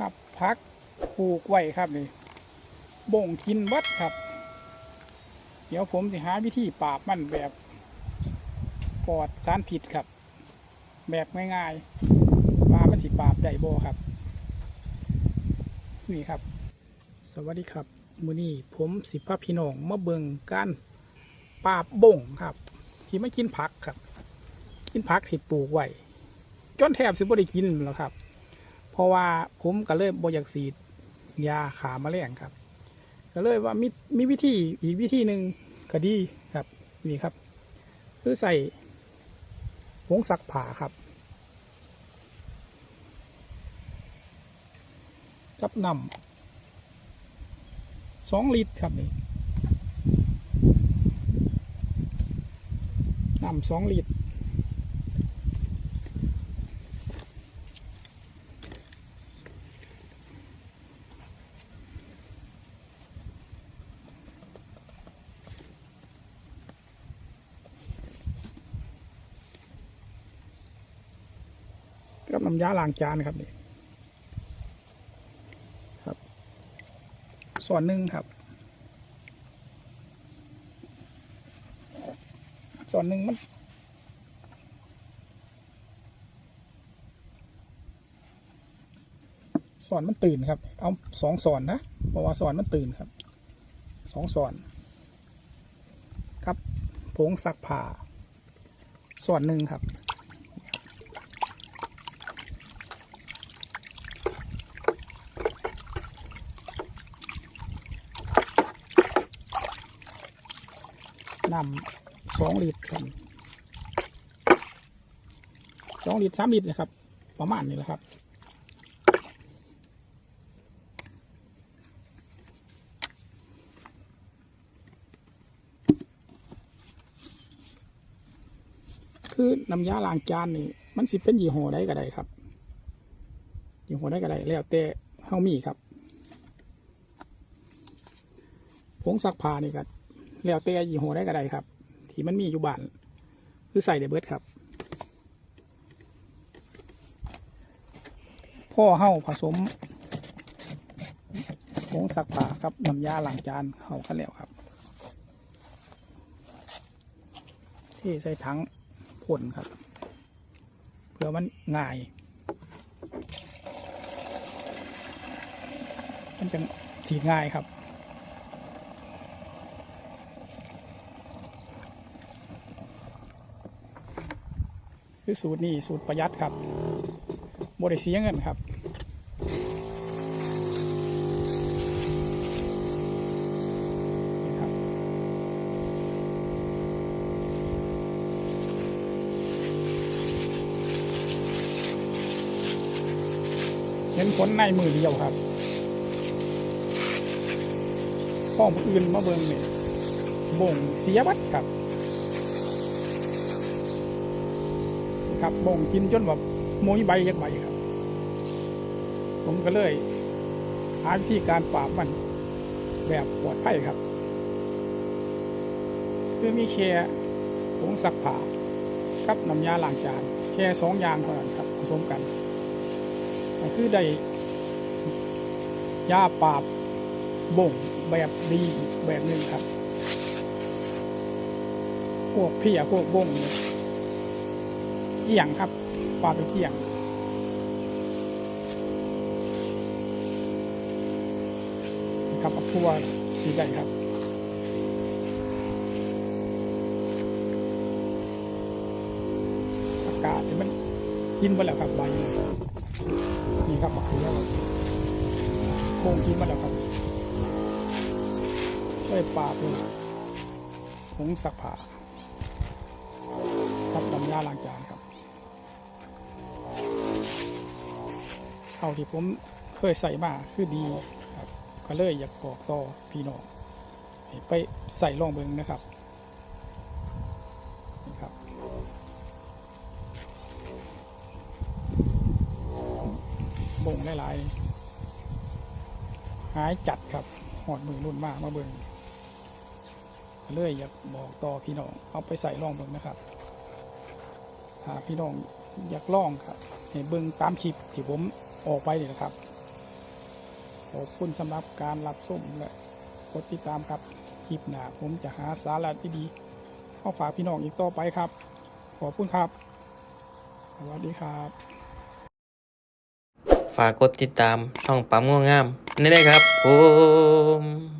ครับพักปลูกไว้ครับนี่บ่งกินวัดครับ เดี๋ยวผมสิหาวิธีปราบมันแบบปลอดสารผิดครับ แบบง่ายๆว่ามันสิปราบได้บ่ครับ นี่ครับ สวัสดีครับมือนี้ผมสิพาพี่น้องมาเบิ่งการปราบบ่งครับ ที่ไม่กินผักครับ กินผักที่ปลูกไว้จนแทบสิบ่ได้กินแล้วครับ ราะว่าผมก็เลยบ่อยากสีดยาขาแมลงครับ ก็เลยว่ามีมีวิธีอีกวิธีหนึ่งก็ดีครับนี่ครับ คือใส่ผงซักผ้าครับ กับน้ำสองลิตรครับนี่น้ำสองลิตร กับน้ำยาล้างจานครับนี่ครับ ส่วนหนึ่งครับ ส่วนหนึ่งมันสอนมันตื่นครับ เอาสองสอนนะเพราะว่าสอนมันตื่นครับ สองสอน ครับผงซักผ้าส่วนหนึ่งครับ น้ำสองลิตรครับสองลิตรสามลิตรนะครับ ประมาณนี้แหละครับคือน้ำยาล้างจานนี่มันสิเป็นยี่ห้อใดก็ได้ครับยี่ห้อใดก็ได้แล้วแต่เฮามีครับผงซักผ้านี่ก็ แล้วแต่ยี่ห้อได้ก็ได้ครับ ที่มันมีอยู่บ้านคือใส่ได้เบิดครับ พ่อเห่าผสมผงซักผ้าครับน้ำยาหล้างจานเห่ากันแล้วครับเทใส่ถังพ่นครับ เพื่อมันง่าย มันจะฉีดง่ายครับ คือสูตรนี้สูตรประหยัดครับบริเสียเงินครับเห็นผลในมือเดียวครับข้อมอื่นมาเบิ่งเนี่ยบ่งเสียบัดครับ ครับบ่งกินจนแบบโมยใบยักใบครับ ผมก็เลย หาวิธีการปราบมันแบบปลอดภัยครับ คือมีแค่ผงซักผ้ากับน้ำยาล้างจานแค่สองอย่างเท่านั้นครับผสมกันคือได้ยาปราบบ่งแบบดีแบบหนึ่งครับ พวกพียพวกบ่งเนี่ย กี่ยงครับปลาไปเกี่ยงครับเอาทั่วสีได้ครับอากาศนี่มันกินไปแล้วครับใบนี่ครับมะเขือโค้งกินมาแล้วครับได้ปลาไปผงสักผาครับดำยาล้างจานครับ เท่าที่ผมเคยใส่มาคือดีครับก็เลยอยากบอกต่อพี่น้องไปใส่ลองเบิงนะครับนี่ครับ บ่งหลายๆหายจัดครับหอดมือรุ่นมากมาเบิงก็เลยอยากบอกต่อพี่น้องเอาไปใส่ลองเบิงนะครับถ้าพี่น้องอยากลองครับให้เบิงตามคลิปที่ผม ออกไปนี่นะครับ ขอบคุณสำหรับการรับชมและกดติดตามครับคลิปหน้าผมจะหาสาระดีๆเข้าฝากพี่น้องอีกต่อไปครับ ขอบคุณครับ สวัสดีครับ ฝากกดติดตามช่องปั๊มง่วงงามนี่ได้ครับผม